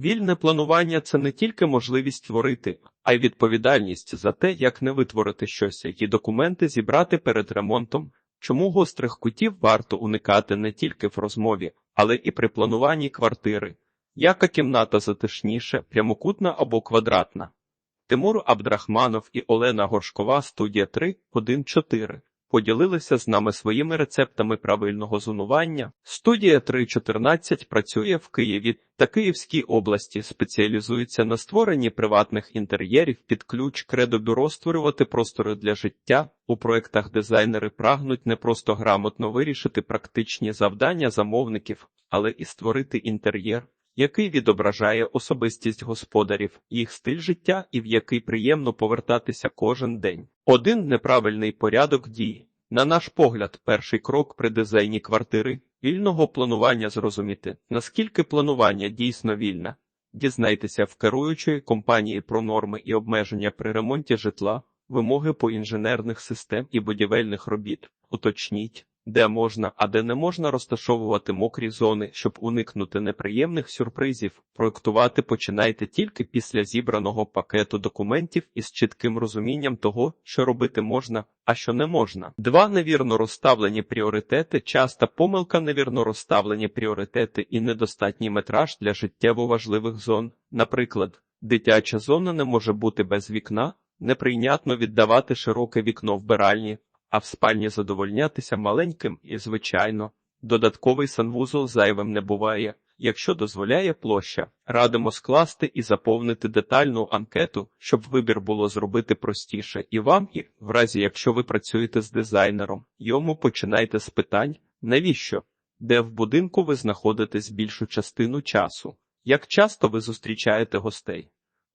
Вільне планування це не тільки можливість творити, а й відповідальність за те, як не витворити щось, які документи зібрати перед ремонтом. Чому гострих кутів варто уникати не тільки в розмові, але і при плануванні квартири. Яка кімната затишніше, прямокутна або квадратна? Тимур Абдрахманов і Олена Горшкова, студія 3, 1, 4, поділилися з нами своїми рецептами правильного зонування. Студія 3.14 працює в Києві та Київській області, спеціалізується на створенні приватних інтер'єрів під ключ кредобюро створювати простори для життя. У проектах дизайнери прагнуть не просто грамотно вирішити практичні завдання замовників, але і створити інтер'єр, який відображає особистість господарів, їх стиль життя і в який приємно повертатися кожен день. Один неправильний порядок дій. На наш погляд, перший крок при дизайні квартири вільного планування зрозуміти, наскільки планування дійсно вільне. Дізнайтеся в керуючої компанії про норми і обмеження при ремонті житла, вимоги по інженерних систем і будівельних робіт. Уточніть, де можна, а де не можна розташовувати мокрі зони, щоб уникнути неприємних сюрпризів. Проектувати починайте тільки після зібраного пакету документів із чітким розумінням того, що робити можна, а що не можна. Два невірно розставлені пріоритети, часта помилка невірно розставлені пріоритети і недостатній метраж для життєво важливих зон. Наприклад, дитяча зона не може бути без вікна, неприйнятно віддавати широке вікно вбиральні а в спальні задовольнятися маленьким і, звичайно, додатковий санвузол зайвим не буває. Якщо дозволяє площа, радимо скласти і заповнити детальну анкету, щоб вибір було зробити простіше і вам, і в разі якщо ви працюєте з дизайнером, йому починайте з питань, навіщо, де в будинку ви знаходитесь більшу частину часу, як часто ви зустрічаєте гостей.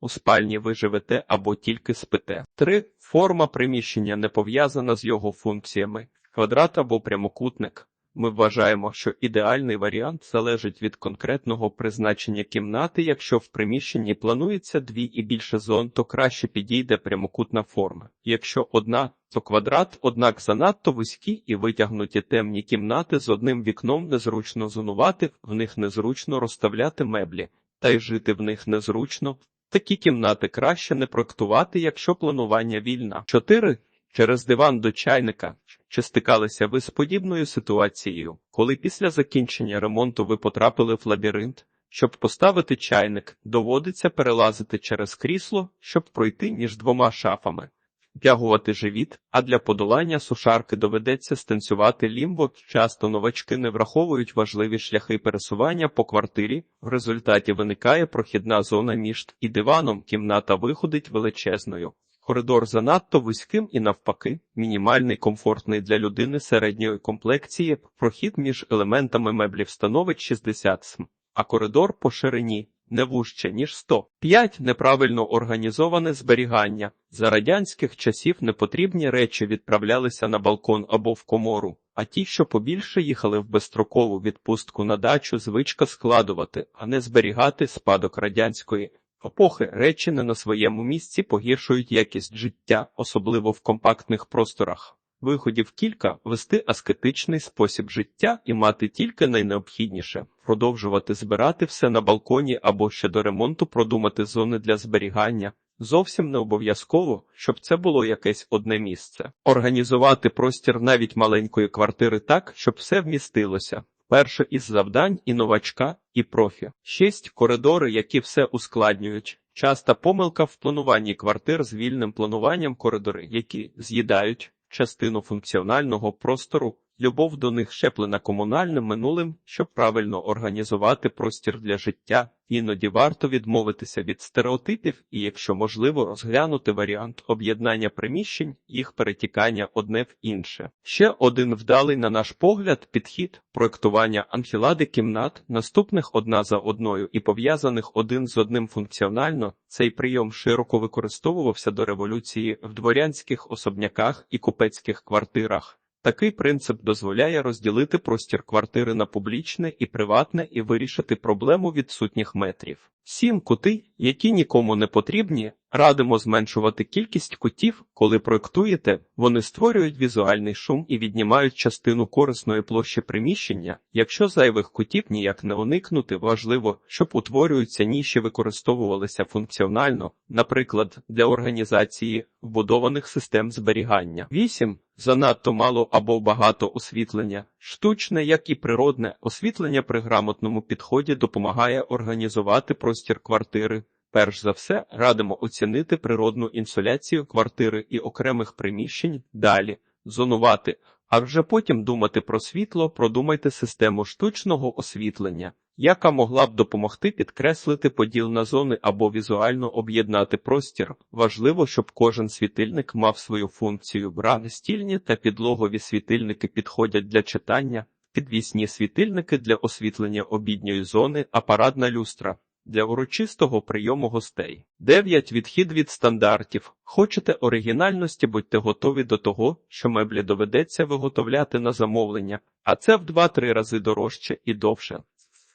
У спальні ви живете або тільки спите. 3. Форма приміщення не пов'язана з його функціями. Квадрат або прямокутник. Ми вважаємо, що ідеальний варіант залежить від конкретного призначення кімнати. Якщо в приміщенні планується дві і більше зон, то краще підійде прямокутна форма. Якщо одна, то квадрат, однак занадто вузькі і витягнуті темні кімнати з одним вікном незручно зонувати, в них незручно розставляти меблі, та й жити в них незручно. Такі кімнати краще не проектувати, якщо планування вільна. 4. Через диван до чайника. Чи стикалися ви з подібною ситуацією, коли після закінчення ремонту ви потрапили в лабіринт? Щоб поставити чайник, доводиться перелазити через крісло, щоб пройти між двома шафами, втягувати живіт, а для подолання сушарки доведеться станцювати лімбо. Часто новачки не враховують важливі шляхи пересування по квартирі. В результаті виникає прохідна зона між і диваном, кімната виходить величезною. Коридор занадто вузьким і навпаки, мінімальний комфортний для людини середньої комплекції, прохід між елементами меблів становить 60 см, а коридор по ширині не вужче, ніж 100. 5. Неправильно організоване зберігання. За радянських часів непотрібні речі відправлялися на балкон або в комору, а ті, що побільше їхали в безстрокову відпустку на дачу, звичка складувати, а не зберігати спадок радянської. Епохи речі не на своєму місці погіршують якість життя, особливо в компактних просторах. Виходів кілька вести аскетичний спосіб життя і мати тільки найнеобхідніше, продовжувати збирати все на балконі або ще до ремонту продумати зони для зберігання. Зовсім не обов'язково, щоб це було якесь одне місце. Організувати простір навіть маленької квартири так, щоб все вмістилося. Перше із завдань і новачка, і профі. Шість коридори, які все ускладнюють. Часта помилка в плануванні квартир з вільним плануванням коридори, які з'їдають частину функціонального простору, любов до них щеплена комунальним минулим, щоб правильно організувати простір для життя, іноді варто відмовитися від стереотипів і, якщо можливо, розглянути варіант об'єднання приміщень, їх перетікання одне в інше. Ще один вдалий, на наш погляд, підхід проектування анфілади кімнат, наступних одна за одною і пов'язаних один з одним функціонально. Цей прийом широко використовувався до революції в дворянських особняках і купецьких квартирах. Такий принцип дозволяє розділити простір квартири на публічне і приватне і вирішити проблему відсутніх метрів. Сім кути, які нікому не потрібні, радимо зменшувати кількість кутів, коли проєктуєте, вони створюють візуальний шум і віднімають частину корисної площі приміщення. Якщо зайвих кутів ніяк не уникнути, важливо, щоб утворюються ніші використовувалися функціонально, наприклад, для організації вбудованих систем зберігання. 8. Занадто мало або багато освітлення. Штучне, як і природне, освітлення при грамотному підході допомагає організувати простір квартири. Перш за все, радимо оцінити природну інсоляцію квартири і окремих приміщень, далі зонувати, а вже потім думати про світло, продумайте систему штучного освітлення, яка могла б допомогти підкреслити поділ на зони або візуально об'єднати простір. Важливо, щоб кожен світильник мав свою функцію. Брани стільні та підлогові світильники підходять для читання, підвісні світильники для освітлення обідньої зони, апаратна люстра. Для урочистого прийому гостей. 9. Відхід від стандартів. Хочете оригінальності, будьте готові до того, що меблі доведеться виготовляти на замовлення, а це в 2-3 рази дорожче і довше.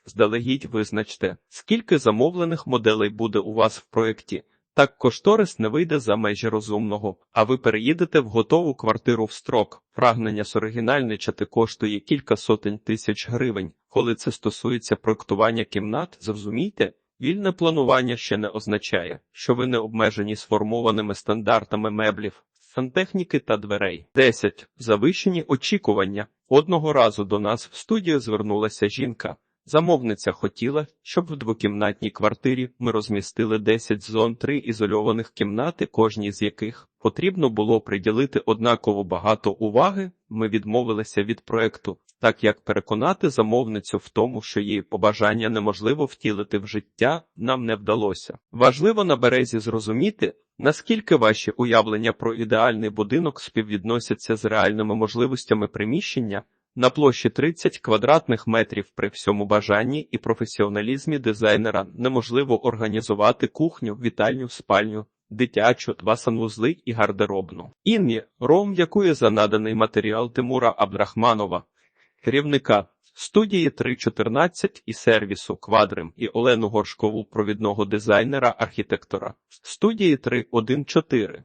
Здалегідь визначте, скільки замовлених моделей буде у вас в проєкті. Так кошторис не вийде за межі розумного, а ви переїдете в готову квартиру в строк. Прагнення оригінальничати коштує кілька сотень тисяч гривень. Коли це стосується проектування кімнат, зрозумійте, вільне планування ще не означає, що ви не обмежені сформованими стандартами меблів, сантехніки та дверей. 10. Завищені очікування. Одного разу до нас в студію звернулася жінка. Замовниця хотіла, щоб в двокімнатній квартирі ми розмістили 10 зон, 3 ізольованих кімнати, кожній з яких потрібно було приділити однаково багато уваги. Ми відмовилися від проекту, так як переконати замовницю в тому, що її побажання неможливо втілити в життя, нам не вдалося. Важливо на березі зрозуміти, наскільки ваші уявлення про ідеальний будинок співвідносяться з реальними можливостями приміщення. На площі 30 квадратних метрів при всьому бажанні і професіоналізмі дизайнера неможливо організувати кухню, вітальню, спальню, дитячу, два санвузли і гардеробну. Інні, ром якої за наданий матеріал Тимура Абдрахманова, керівника студії 3.14 і сервісу Квадрим і Олену Горшкову, провідного дизайнера архітектора, студії 3.1.4.